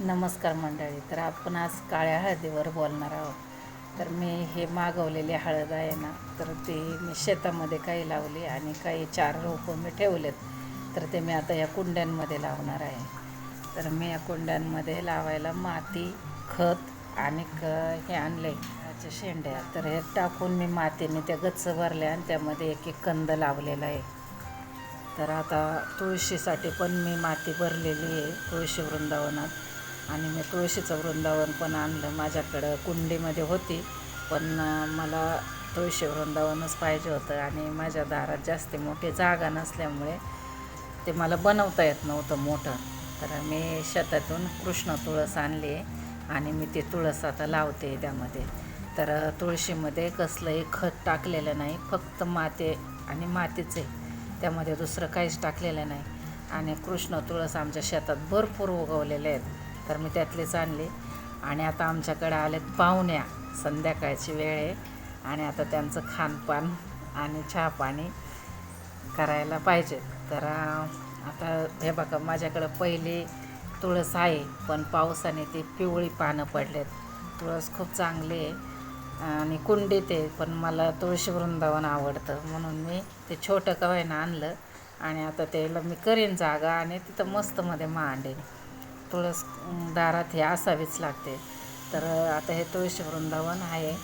नमस्कार मंडळी तर आपण आज काळ्या हळदीवर बोलणार आहोत. तर मी हे मागवलेली हळद आहे ना तर ते मी शेतामध्ये काही लावली आणि काही चार रोपं मी ठेवलेत. तर ते मी आता या कुंड्यांमध्ये लावणार आहे. तर मी या कुंड्यांमध्ये लावायला माती खत आणि क हे आणले ह्याच्या शेंड्या. तर हे टाकून मी मातीने त्या गच्च भरल्या आणि त्यामध्ये एक एक कंद लावलेला आहे. तर आता तुळशीसाठी पण मी माती भरलेली आहे तुळशी वृंदावनात. आणि मी तुळशीचं वृंदावन पण आणलं. माझ्याकडं कुंडीमध्ये होती पण मला तुळशी वृंदावनच पाहिजे होतं आणि माझ्या दारात जास्त मोठी जागा नसल्यामुळे ते मला बनवता येत नव्हतं मोठं. तर मी शेतातून कृष्ण तुळस आणली आहे आणि मी ती तुळस आता लावते त्यामध्ये. तर तुळशीमध्ये कसलंही खत टाकलेलं नाही फक्त माते आणि मातीचे. त्यामध्ये दुसरं काहीच टाकलेलं नाही. आणि कृष्ण तुळस आमच्या शेतात भरपूर उगवलेले आहेत. तर मी त्यातलीच आणली. आणि आता आमच्याकडे आलेत पाहुण्या. संध्याकाळची वेळ आहे. आणि आता त्यांचं खानपान आणि चहा पाणी करायला पाहिजे. तर आता हे बघा माझ्याकडं पहिली तुळस आहे पण पावसाने ते पिवळी पानं पडलेत. तुळस खूप चांगली आहे. आणि कुंडीत आहे पण मला तुळशी वृंदावन आवडतं. म्हणून मी ते छोटं कवायनं आणलं. आणि आता त्याला मी करीन जागा आणि तिथं मस्तमध्ये मांडेन. तुळस दारात हे असावीच लागते. तर आता हे तुळशी वृंदावन आहे.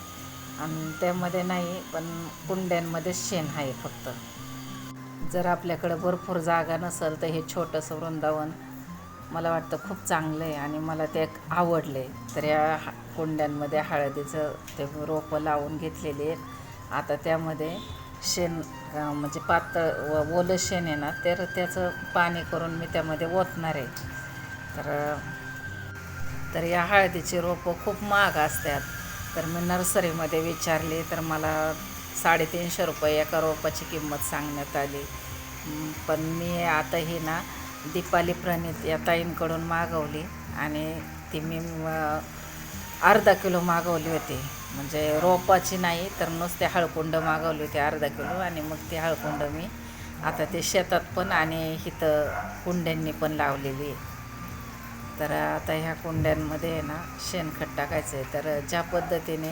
आणि त्यामध्ये नाही पण कुंड्यांमध्ये शेण आहे फक्त. जर आपल्याकडं भरपूर जागा नसेल तर हे छोटंसं वृंदावन मला वाटतं खूप चांगलं आहे आणि मला ते आवडले तर या हा- कुंड्यांमध्ये हळदीचं ते रोपं लावून घेतलेली आहेत. आता त्यामध्ये शेण म्हणजे पातळ व ओलं शेण आहे ना तर त्याचं पाणी करून मी त्यामध्ये ओतणार आहे. तर तर या हळदीची रोपं खूप महाग असतात. तर मी नर्सरीमध्ये विचारली तर मला साडेतीनशे रुपये एका रोपाची किंमत सांगण्यात आली. पण मी आता ही ना दीपाली प्रणित या ताईंकडून मागवली आणि ती मी अर्धा किलो मागवली होती. म्हणजे रोपाची नाही तर नुसते हळकुंड मागवली होती अर्धा किलो आणि मग ती हळकुंड मी आता ते शेतात पण आणि इथं कुंड्यांनी पण लावलेली आहे. तर आता ह्या कुंड्यांमध्ये आहे ना शेणखत टाकायचं आहे तर ज्या पद्धतीने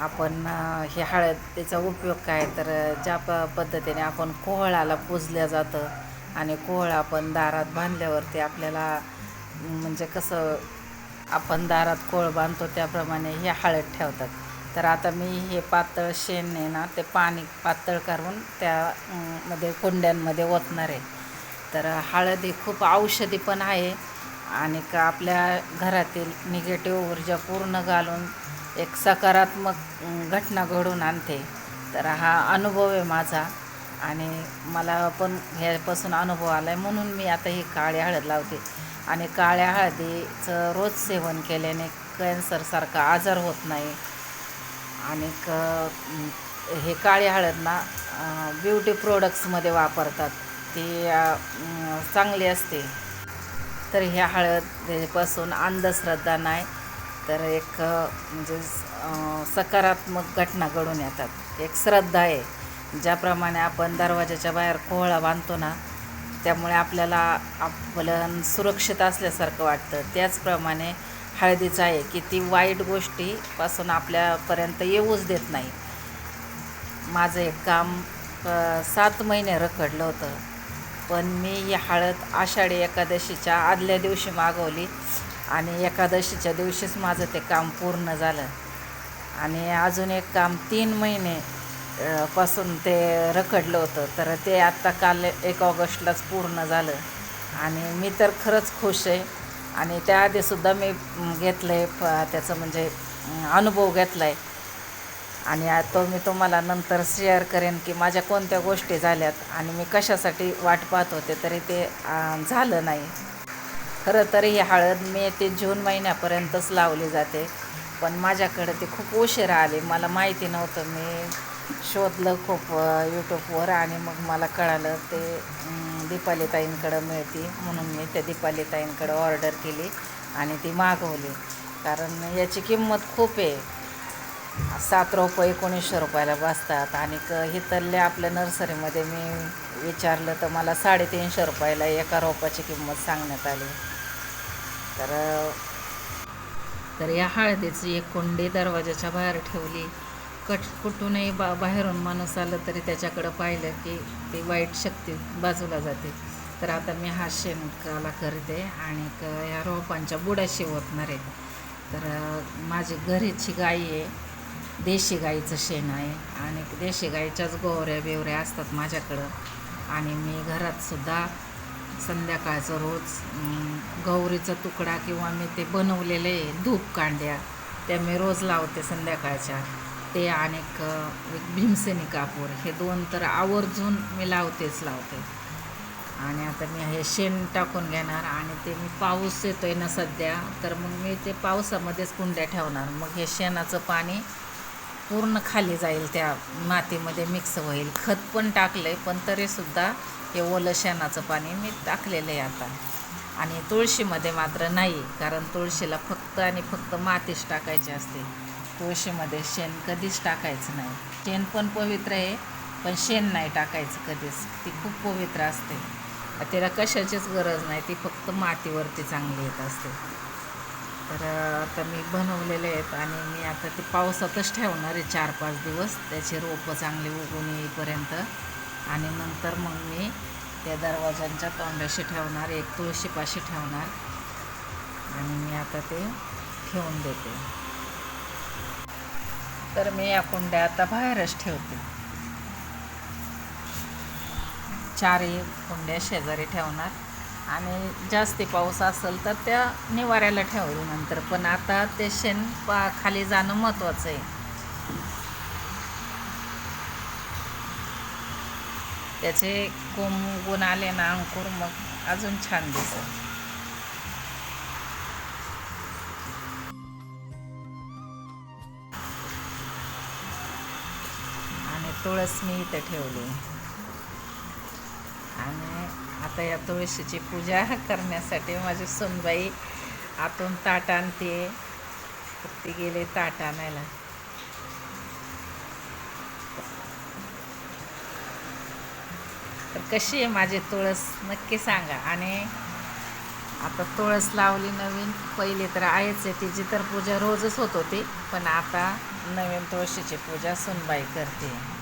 आपण हे हे हळदीचा उपयोग काय? तर ज्या प पद्धतीने आपण कोहळाला पुजल्या जातं आणि कोहळ आपण दारात बांधल्यावरती आपल्याला म्हणजे कसं आपण दारात कोळ बांधतो त्याप्रमाणे हे हळद ठेवतात. तर आता मी हे पातळ शेण आहे ना ते पाणी पातळ करून त्या मध्ये कुंड्यांमध्ये ओतणार आहे. तर हळद ही खूप औषधी पण आहे. आणि का आपल्या घरातील निगेटिव्ह ऊर्जा पूर्ण घालून एक सकारात्मक घटना घडून आणते. तर हा अनुभव आहे माझा आणि मला पण ह्यापासून अनुभव आला आहे म्हणून मी आता ही काळी हळद लावते. आणि काळ्या हळदीचं रोज सेवन केल्याने कॅन्सरसारखा आजार होत नाही. आणि क हे काळी हळद ना ब्युटी प्रोडक्ट्समध्ये वापरतात. ती चांगली असते. तर ह्या हळदपासून अंधश्रद्धा नाही तर एक म्हणजे सकारात्मक घटना घडून येतात. एक श्रद्धा आहे. ज्याप्रमाणे आपण दरवाजाच्या बाहेर कोहळा बांधतो ना त्यामुळे आपल्याला आपलं सुरक्षित असल्यासारखं वाटतं. त्याचप्रमाणे हळदीचं आहे की ती वाईट गोष्टीपासून आपल्यापर्यंत येऊच देत नाही. माझं एक काम सात महिने रखडलं होतं. पण मी ही हळद आषाढी एकादशीच्या आदल्या दिवशी मागवली आणि एकादशीच्या दिवशीच माझं ते काम पूर्ण झालं. आणि अजून एक काम तीन महिने पासून ते रखडलं होतं तर ते आत्ता काल एक ऑगस्टलाच पूर्ण झालं. आणि मी तर खरंच खुश आहे. आणि त्याआधीसुद्धा मी घेतलं आहे त्याचं म्हणजे अनुभव घेतला आहे आणि तो मी तुम्हाला नंतर शेअर करेन की माझ्या कोणत्या गोष्टी झाल्यात आणि मी कशासाठी वाट पाहत होते तरी ते झालं नाही. खरं तर ही हळद मे ते जून महिन्यापर्यंतच लावली जाते पण माझ्याकडे ती खूप उशिरा आली. मला माहिती नव्हतं मी शोधलं खूप यूट्यूबवर आणि मग मला कळालं ते दीपालीताईंकडं मिळते म्हणून मी त्या दीपालीताईंकडं ऑर्डर केली आणि ती मागवली. कारण याची किंमत खूप आहे. सात रुपये एकोणीसशे रुपयाला बसतात. आणि हे तल्ले आपल्या नर्सरीमध्ये मी विचारलं तर मला साडेतीनशे रुपयाला एका रोपाची किंमत सांगण्यात आली. तर तर या हळदीची एक कोंडी दरवाजाच्या बाहेर ठेवली. कट कुठूनही बा बाहेरून माणूस आलं तरी त्याच्याकडं पाहिलं की ती वाईट शक्ती बाजूला जाते. तर आता मी हा शेणकाला करते आणि ह्या या रोपांच्या बुडा शिवतणार आहे तर माझी घरीची गाई आहे. देशी गाईचं शेण आहे आणि देशी गाईच्याच गोवऱ्या बिवऱ्या असतात माझ्याकडं. आणि मी घरातसुद्धा संध्याकाळचं रोज अं, गौरीचा तुकडा किंवा मी ते बनवलेले धूप कांड्या त्या मी रोज लावते संध्याकाळच्या. ते आणि एक भीमसेनी कापूर हे दोन तर आवर्जून मी लावतेच लावते. आणि आता मी हे शेण टाकून घेणार आणि ते मी पाऊस येतो आहे ना सध्या तर मग मी ते पावसामध्येच कुंड्या ठेवणार. मग हे शेणाचं पाणी पूर्ण खाली जाईल त्या मातीमध्ये मिक्स होईल. खत पण टाकलं आहे पण तरीसुद्धा हे ओलं शेणाचं पाणी मी टाकलेलं आहे आता. आणि तुळशीमध्ये मात्र नाही कारण तुळशीला फक्त आणि फक्त मातीच टाकायची असते. तुळशीमध्ये शेण कधीच टाकायचं नाही. शेण पण पवित्र आहे पण शेण नाही टाकायचं कधीच. ती खूप पवित्र असते. तिला कशाचीच गरज नाही ती फक्त मातीवरती चांगली येत असते. तर आता मी बनवलेले आहेत आणि मी आता ते पावसातच ठेवणार आहे चार पाच दिवस. त्याची रोपं चांगले उगून येईपर्यंत. आणि नंतर मग मी त्या दरवाजांच्या तोंडाशी ठेवणार एक तुळशीपाशी ठेवणार. आणि मी आता ते ठेवून देते. तर मी या कुंड्या आता बाहेरच ठेवते. चारही कुंड्या शेजारी ठेवणार. आणि जास्त पाऊस असेल तर त्या निवाऱ्याला ठेवली नंतर. पण आता ते शेण पा खाली जाणं महत्त्वाचं आहे. त्याचे कोंब गुण आले ना अंकुर मग अजून छान दिसेल आणि तुळस मी इथं ठेवली. आता या तुळशीची पूजा करण्यासाठी माझी सुनबाई आतून ताट आणते. ती गेले ताट आणायला. तर कशी आहे माझी तुळस? नक्की सांगा. आणि आता तुळस लावली नवीन. पहिली तर आहेच आहे तिची तर पूजा रोजच होत होती. पण आता नवीन तुळशीची पूजा सुनबाई करते.